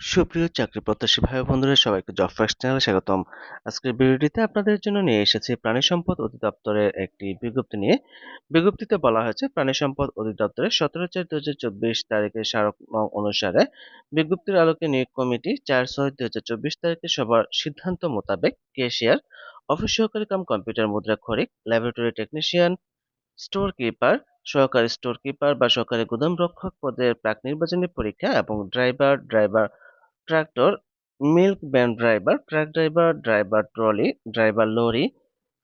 সুপ্রিয় চাকরি প্রত্যাশী ভাই বন্ধুরা, সবাইকে জব ফার্স্ট চ্যানেলে স্বাগতম। আজকের ভিডিওটিতে আপনাদের জন্য নিয়ে এসেছি প্রাণী সম্পদ অধিদপ্তরের একটি বিজ্ঞপ্তি নিয়ে। বিজ্ঞপ্তিতে বলা হয়েছে, প্রাণী সম্পদ অধিদপ্তরের সতেরো চার দু হাজার চব্বিশ তারিখের স্মারক অনুসারে বিজ্ঞপ্তির আলোকে নিয়োগ কমিটি চার ছয় দু হাজার চব্বিশ তারিখে সবার সিদ্ধান্ত মোতাবেক কেশিয়ার অফিস সহকারী কাম, কম্পিউটার মুদ্রা খরিক, ল্যাবরেটরি টেকনিশিয়ান, স্টোর কিপার, সহকারী স্টোর কিপার বা সহকারী গুদাম রক্ষক পদের প্রাক নির্বাচনী পরীক্ষা এবং driver driver tractor, milk van driver, truck driver driver trolley, driver lorry,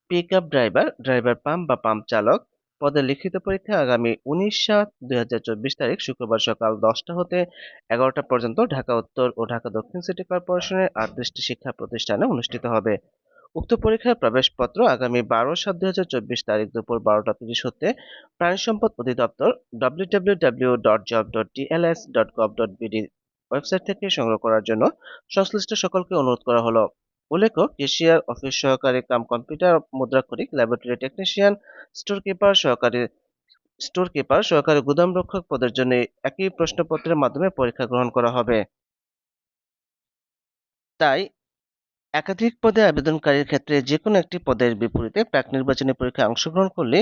pickup driver driver pump বা পাম্প চালক। পদের লিখিত পরীক্ষা আগামী উনিশ সাত দুই তারিখ শুক্রবার সকাল দশটা হতে এগারোটা পর্যন্ত ঢাকা উত্তর ও ঢাকা দক্ষিণ সিটি কর্পোরেশনের আটত্রিশটি শিক্ষা প্রতিষ্ঠানে অনুষ্ঠিত হবে। উক্ত পরীক্ষার প্রবেশপত্র আগামী বারো সাত দুই তারিখ দুপুর বারোটা তিরিশ হতে প্রাণী সম্পদ অধিদপ্তর W W W dot job dot DLS dot gov dot BD website থেকে সংগ্রহ করার জন্য সংশ্লিষ্ট সকলকে অনুরোধ করা হলো। উল্লেখ্য কেশিয়ার অফিস সহকারী কাম কম্পিউটার মুদ্রাক্ষরিক, ল্যাবরেটরি টেকনিশিয়ান স্টোর কিপার সহকারী স্টোর কিপার সহকারী গুদাম রক্ষক পদের জন্য একই প্রশ্নপত্রের মাধ্যমে পরীক্ষা গ্রহণ করা হবে। তাই, একাধিক পদে আবেদনকারীর ক্ষেত্রে যে কোনো একটি পদের বিপরীতে প্রাক নির্বাচনী পরীক্ষায় অংশগ্রহণ করলে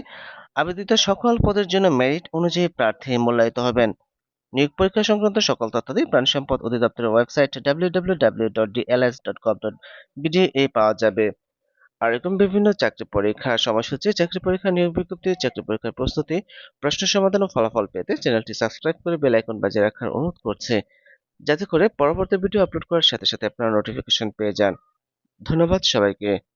আবেদিত সকল পদের জন্য মেরিট অনুযায়ী প্রার্থী মূল্যায়িত হবেন। নিয়োগ পরীক্ষা সংক্রান্ত সকল তথ্যাদি প্রাণী সম্পদ অধিদপ্তরের ওয়েবসাইট www.dls.gov.bd এ পাওয়া যাবে। আর এরকম বিভিন্ন চাকরি পরীক্ষার সময়সূচি, চাকরি পরীক্ষা, নিয়োগ বিজ্ঞপ্তি, চাকরি পরীক্ষার প্রস্তুতি, প্রশ্ন সমাধান ও ফলাফল পেতে চ্যানেলটি সাবস্ক্রাইব করে বেল আইকন বাজিয়ে রাখার অনুরোধ করছে। যাতে করে পরবর্তী ভিডিও আপলোড করার সাথে সাথে আপনারা নোটিফিকেশন পেয়ে যান। ধন্যবাদ সবাইকে।